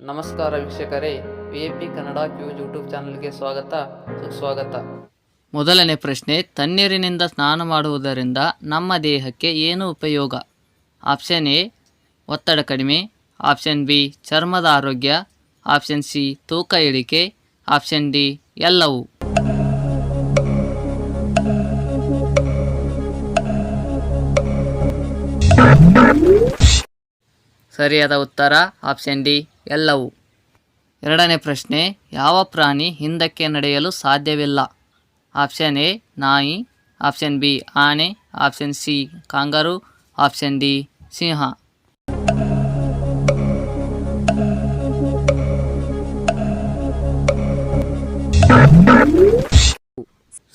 ನಮಸ್ಕಾರ ವೀಕ್ಷಕರೇ V A P Kannada quiz YouTube ಚಾನಲ್ಗೆ ಸ್ವಾಗತ, ಸುಸ್ವಾಗತ. ಮೊದಲನೇ ಪ್ರಶ್ನೆ, ತಣ್ಣೀರಿನಿಂದ ಸ್ನಾನ ಮಾಡುವುದರಿಂದ ನಮ್ಮ ದೇಹಕ್ಕೆ ಏನು ಉಪಯೋಗ? ಆಪ್ಷನ್ ಎ, ಒತ್ತಡ ಕಡಿಮೆ, ಆಪ್ಷನ್ ಬಿ, ಚರ್ಮದ ಆರೋಗ್ಯ, ಆಪ್ಷನ್ ಸಿ, ತೂಕ ಇಳಿಕೆ ಆಪ್ಷನ್ ಡಿ, ಎಲ್ಲವೂ. ಸರಿಯಾದ ಉತ್ತರ, ಆಪ್ಷನ್ ಡಿ. ಎಲ್ಲವೂ. ಎರಡನೇ ಪ್ರಶ್ನೆ, ಯಾವ ಪ್ರಾಣಿ ಹಿಂದಕ್ಕೆ ನಡೆಯಲು ಸಾಧ್ಯವಿಲ್ಲ? ಆಪ್ಷನ್ ಎ, ನಾಯಿ. ಆಪ್ಷನ್ ಬಿ, ಆನೆ. Option C, kangaroo. Option D, ಸಿಂಹ.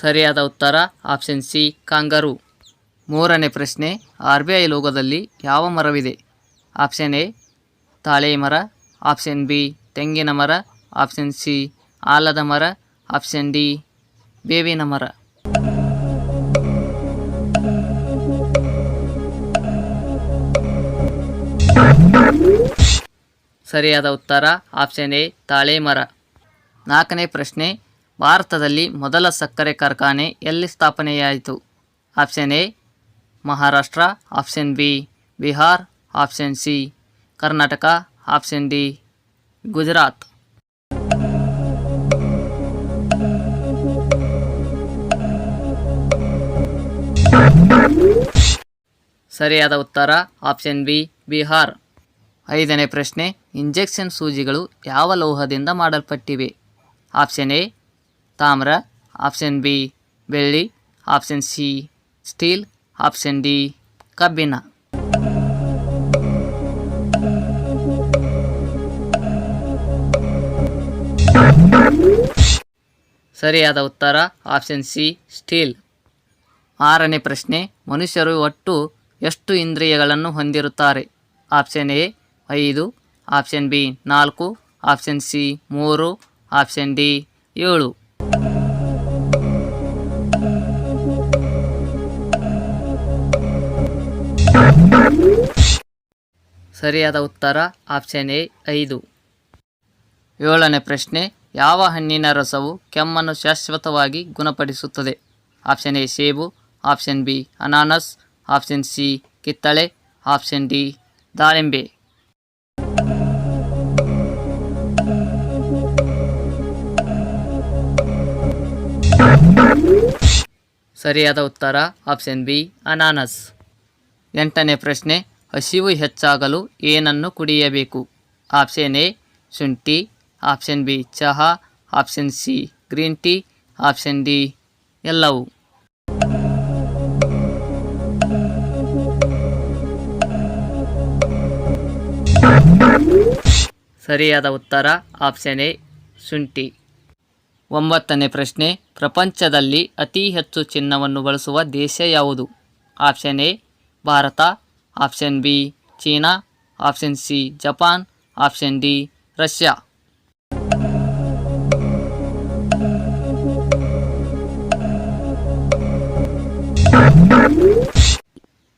ಸರಿಯಾದ ಉತ್ತರ, ಆಪ್ಷನ್ ಸಿ, ಕಾಂಗರು. ಮೂರನೇ ಪ್ರಶ್ನೆ, ಆರ್ ಬಿ ಐ ಲೋಗದಲ್ಲಿ ಯಾವ ಮರವಿದೆ? ಆಪ್ಷನ್ ಎ, ತಾಳೆ ಮರ. ಆಪ್ಷನ್ ಬಿ, ತೆಂಗಿನ ಮರ. ಆಪ್ಷನ್ ಸಿ, ಆಲದ ಮರ. ಆಪ್ಷನ್ ಡಿ, ಬೇವಿನ ಮರ. ಸರಿಯಾದ ಉತ್ತರ, ಆಪ್ಷನ್ ಎ, ತಾಳೆ ಮರ. ನಾಲ್ಕನೇ ಪ್ರಶ್ನೆ, ಭಾರತದಲ್ಲಿ ಮೊದಲ ಸಕ್ಕರೆ ಕಾರ್ಖಾನೆ ಎಲ್ಲಿ ಸ್ಥಾಪನೆಯಾಯಿತು? Option A, Maharashtra. Option B, Bihar. Option C, Karnataka. Option D, Gujarat. ಸರಿಯಾದ ಉತ್ತರ, ಆಪ್ಷನ್ ಬಿ, ಬಿಹಾರ್. ಐದನೇ ಪ್ರಶ್ನೆ, ಇಂಜೆಕ್ಷನ್ ಸೂಜಿಗಳು ಯಾವ ಲೋಹದಿಂದ ಮಾಡಲ್ಪಟ್ಟಿವೆ? ಆಪ್ಷನ್ ಎ, ತಾಮ್ರ. ಆಪ್ಷನ್ ಬಿ, ಬೆಳ್ಳಿ. Option C, steel. Option D, ಕಬ್ಬಿಣ. ಸರಿಯಾದ ಉತ್ತರ ಆಪ್ಷನ್ ಸಿ ಸ್ಟೀಲ್ ಆರನೇ ಪ್ರಶ್ನೆ, ಮನುಷ್ಯರು ಒಟ್ಟು ಎಷ್ಟು ಇಂದ್ರಿಯಗಳನ್ನು ಹೊಂದಿರುತ್ತಾರೆ? ಆಪ್ಷನ್ ಎ ಐದು. ಆಪ್ಷನ್ ಬಿ ನಾಲ್ಕು. ಆಪ್ಷನ್ ಸಿ ಮೂರು. ಆಪ್ಷನ್ ಡಿ ಏಳು. ಸರಿಯಾದ ಉತ್ತರ ಆಪ್ಷನ್ ಎ ಐದು. ಏಳನೇ ಪ್ರಶ್ನೆ ಯಾವ ಹಣ್ಣಿನ ರಸವು ಕೆಮ್ಮನ್ನು ಶಾಶ್ವತವಾಗಿ ಗುಣಪಡಿಸುತ್ತದೆ? ಆಪ್ಷನ್ ಎ, ಸೇಬು. ಆಪ್ಷನ್ ಬಿ, ಅನಾನಸ್. ಆಪ್ಷನ್ ಸಿ, ಕಿತ್ತಳೆ. ಆಪ್ಷನ್ ಡಿ, ದಾಳಿಂಬೆ. ಸರಿಯಾದ ಉತ್ತರ, ಆಪ್ಷನ್ ಬಿ, ಅನಾನಸ್. ಎಂಟನೇ ಪ್ರಶ್ನೆ, ಹಸಿವು ಹೆಚ್ಚಾಗಲು ಏನನ್ನು ಕುಡಿಯಬೇಕು? ಆಪ್ಷನ್ ಎ, ಶುಂಠಿ. ಆಪ್ಷನ್ ಬಿ ಚಹಾ, option C green tea, option D ಎಲ್ಲವೂ. ಸರಿಯಾದ ಉತ್ತರ, ಆಪ್ಷನ್ ಎ ಶುಂಠಿ. ಒಂಬತ್ತನೇ ಪ್ರಶ್ನೆ, ಪ್ರಪಂಚದಲ್ಲಿ ಅತಿ ಹೆಚ್ಚು ಚಿನ್ನವನ್ನು ಬಳಸುವ ದೇಶ ಯಾವುದು? Option A Bharat, option B China, option C Japan, option D Russia.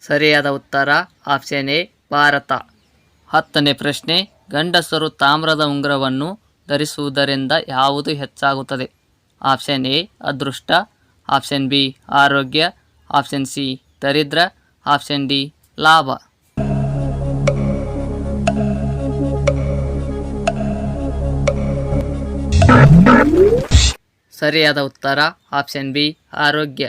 ಸರಿಯಾದ ಉತ್ತರ ಆಪ್ಷನ್ ಎ, ಭಾರತ. ಹತ್ತನೇ ಪ್ರಶ್ನೆ, ಗಂಡಸರು ತಾಮ್ರದ ಉಂಗುರವನ್ನು ಧರಿಸುವುದರಿಂದ ಯಾವುದು ಹೆಚ್ಚಾಗುತ್ತದೆ? ಆಪ್ಷನ್ ಎ, ಅದೃಷ್ಟ ಆಪ್ಷನ್ ಬಿ, ಆರೋಗ್ಯ ಆಪ್ಷನ್ ಸಿ, ದರಿದ್ರ ಆಪ್ಷನ್ ಡಿ, ಲಾಭ. ಸರಿಯಾದ ಉತ್ತರ ಆಪ್ಷನ್ ಬಿ, ಆರೋಗ್ಯ.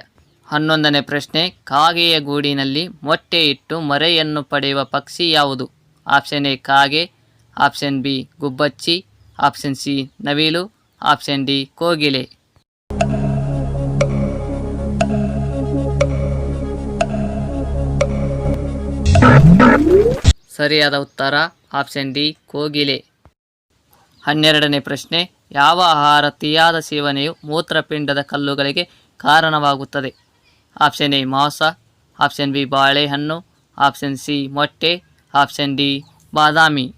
ಹನ್ನೊಂದನೇ ಪ್ರಶ್ನೆ, ಕಾಗೆಯ ಗೂಡಿನಲ್ಲಿ ಮೊಟ್ಟೆ ಇಟ್ಟು ಮರೆಯನ್ನು ಪಡೆಯುವ ಪಕ್ಷಿ ಯಾವುದು? ಆಪ್ಷನ್ ಎ, ಕಾಗೆ. ಆಪ್ಷನ್ ಬಿ, ಗುಬ್ಬಚ್ಚಿ. ಆಪ್ಷನ್ ಸಿ, ನವಿಲು. ಆಪ್ಷನ್ ಡಿ, ಕೋಗಿಲೆ. ಸರಿಯಾದ ಉತ್ತರ, ಆಪ್ಷನ್ ಡಿ, ಕೋಗಿಲೆ. ಹನ್ನೆರಡನೇ ಪ್ರಶ್ನೆ, ಯಾವ ಆಹಾರ, ತಿಯಾದ ಸೇವನೆಯು ಮೂತ್ರಪಿಂಡದ ಕಲ್ಲುಗಳಿಗೆ ಕಾರಣವಾಗುತ್ತದೆ? ಆಪ್ಷನ್ ಎ ಮಾಂಸ ಆಪ್ಷನ್ ಬಿ ಬಾಳೆಹಣ್ಣು ಆಪ್ಷನ್ ಸಿ ಮೊಟ್ಟೆ ಆಪ್ಷನ್ ಡಿ ಬಾದಾಮಿ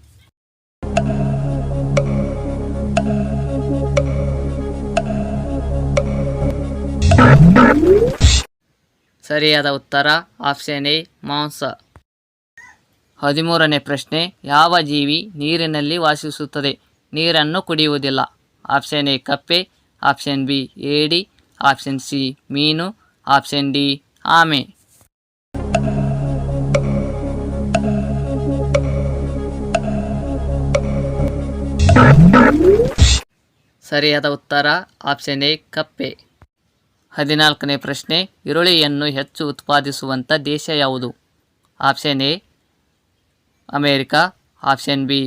ಸರಿಯಾದ ಉತ್ತರ ಆಪ್ಷನ್ ಎ ಮಾಂಸ. ಹದಿಮೂರನೇ ಪ್ರಶ್ನೆ, ಯಾವ ಜೀವಿ ನೀರಿನಲ್ಲಿ ವಾಸಿಸುತ್ತದೆ? ನೀರನ್ನು ಕುಡಿಯುವುದಿಲ್ಲ. ಆಪ್ಷನ್ ಎ ಕಪ್ಪೆ. ಆಪ್ಷನ್ ಬಿ ಏಡಿ. ಆಪ್ಷನ್ ಸಿ ಮೀನು. ಆಪ್ಷನ್ ಡಿ ಆಮೆ ಸರಿಯಾದ ಉತ್ತರ ಆಪ್ಷನ್ ಎ ಕಪ್ಪೆ ಹದಿನಾಲ್ಕನೇ ಪ್ರಶ್ನೆ ಈರುಳ್ಳಿಯನ್ನು ಹೆಚ್ಚು ಉತ್ಪಾದಿಸುವಂಥ ದೇಶ ಯಾವುದು option A America option B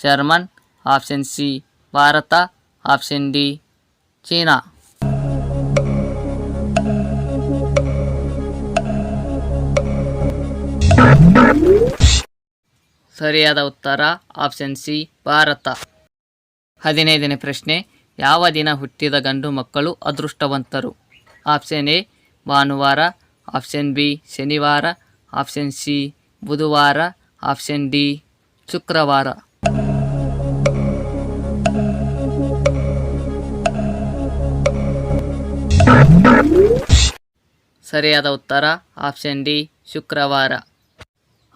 German option C Bharat option D China ಸರಿಯಾದ ಉತ್ತರ ಆಪ್ಷನ್ ಸಿ ಭಾರತ. ಹದಿನೈದನೇ ಪ್ರಶ್ನೆ, ಯಾವ ದಿನ ಹುಟ್ಟಿದ ಗಂಡು ಮಕ್ಕಳು ಅದೃಷ್ಟವಂತರು? ಆಪ್ಷನ್ ಎ ಭಾನುವಾರ. ಆಪ್ಷನ್ ಬಿ ಶನಿವಾರ. ಆಪ್ಷನ್ ಸಿ ಬುಧವಾರ. ಆಪ್ಷನ್ ಡಿ ಶುಕ್ರವಾರ. ಸರಿಯಾದ ಉತ್ತರ ಆಪ್ಷನ್ ಡಿ ಶುಕ್ರವಾರ.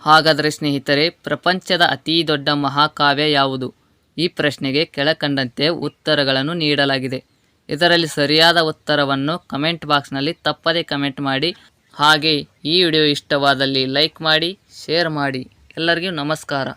ಹಾಗಾದರೆ ಸ್ನೇಹಿತರೆ, ಪ್ರಪಂಚದ ಅತೀ ದೊಡ್ಡ ಮಹಾಕಾವ್ಯ ಯಾವುದು? ಈ ಪ್ರಶ್ನೆಗೆ ಕೆಳಕಂಡಂತೆ ಉತ್ತರಗಳನ್ನು ನೀಡಲಾಗಿದೆ. ಇದರಲ್ಲಿ ಸರಿಯಾದ ಉತ್ತರವನ್ನು ಕಮೆಂಟ್ ಬಾಕ್ಸ್ನಲ್ಲಿ ತಪ್ಪದೇ ಕಮೆಂಟ್ ಮಾಡಿ. ಹಾಗೆ ಈ ವಿಡಿಯೋ ಇಷ್ಟವಾದಲ್ಲಿ ಲೈಕ್ ಮಾಡಿ, ಶೇರ್ ಮಾಡಿ. ಎಲ್ಲರಿಗೂ ನಮಸ್ಕಾರ.